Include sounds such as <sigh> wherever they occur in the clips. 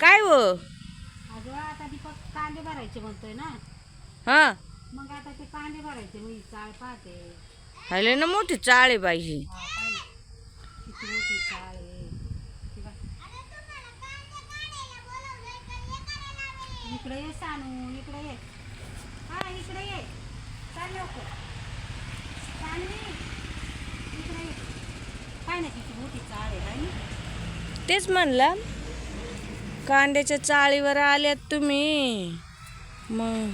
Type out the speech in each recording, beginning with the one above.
काय हो अगं आता दीपक कांदे भरायचे म्हणतोय ना. हा. मग आता ते कांदे भरायचे मी चाळ पाहते. हले ना मोठी चाळ आहे बाई. ही हा. किती मोठी चाळ आहे. ती बघ. इकडे ये सानू इकडे ये. हा इकडे ये. चाल लवकर. इकडे ये. ना किती मोठी चाळ आहे तेच म्हणलं. कांद्याच्या चाळीवर आल्यात तुम्ही. मग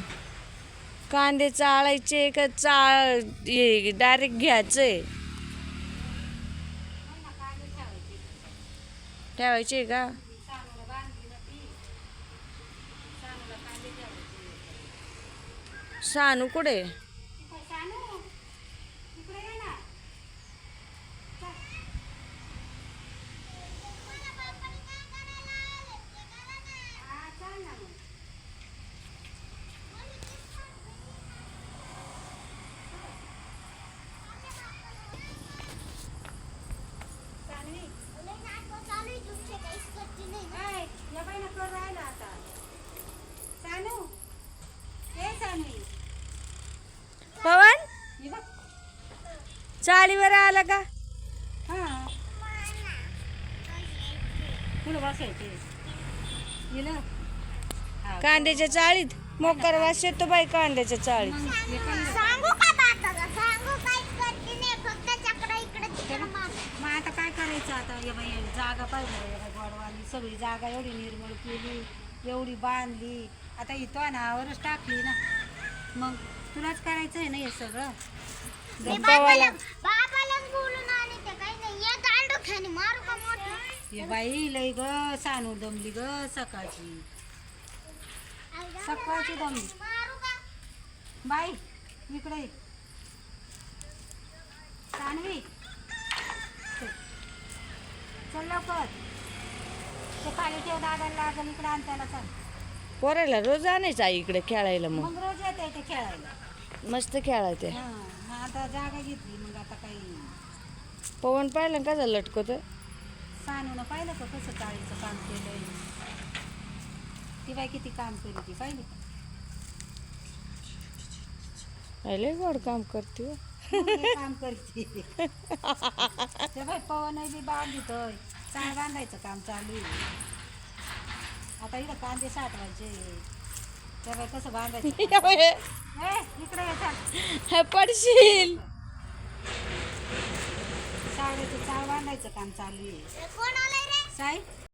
कांदे चाळायचे का चाळ डायरेक्ट घ्यायचे. ठेवायचे का? सानू कुठे इकडे सानू इकडे ये ना चल. हा, चल ना मग. सानवी, काय? या बाईनं कर राहिला आता. सानू सानवी पवन? हे बघ चाळीवर आला का? कुठं बसायचे गेलं कांद्याच्या चाळीत. मोकर वास येतो बाई कांद्याच्या चाळीत मग हे पण सांगू का दादाला सांगू काय करते नाही फक्त चक्र इकडे तिकडे मार. मग आता काय हे बाई जागा पाहिजे गोडवाली सगळी जागा एवढी निर्मळ केली एवढी बांधली. आता इथं नावावरच टाकली ना. मग तुलाच करायचं आहे ना हे सगळं? आले हे बाई लय ग सानू दमली ग सकाळची. सकाळची दमली. बाई इकडे ये. सानवी लवकर. ते खाली ठेव दादाला लागल इकडे पोरायला रोज आणायचं आई इकडे खेळायला मग. मग रोज येते ते खेळायला. मस्त खेळायचे. हा मग आता जागा घेतली मग आता काही पवन पाहिलं का झालं लटकत सानूनं पाहिलं का कसं चाळीचं काम केलंय? ती बाई किती काम केली ती पाहिली का? लय गोड काम करते हो. मग हे काम करते. <laughs> ते बाई पवन बी बांधितोय चाळ बांधायचं काम चालू आहे. आता इकडं कांदे साठवायचे. त्या बाई कसं बांधायचं <laughs> काम? ए, इकडे ये चाल. पडशील. साड्याचं चाळ बांधायचं काम चालू आहे. कोण आलंय रे? साई?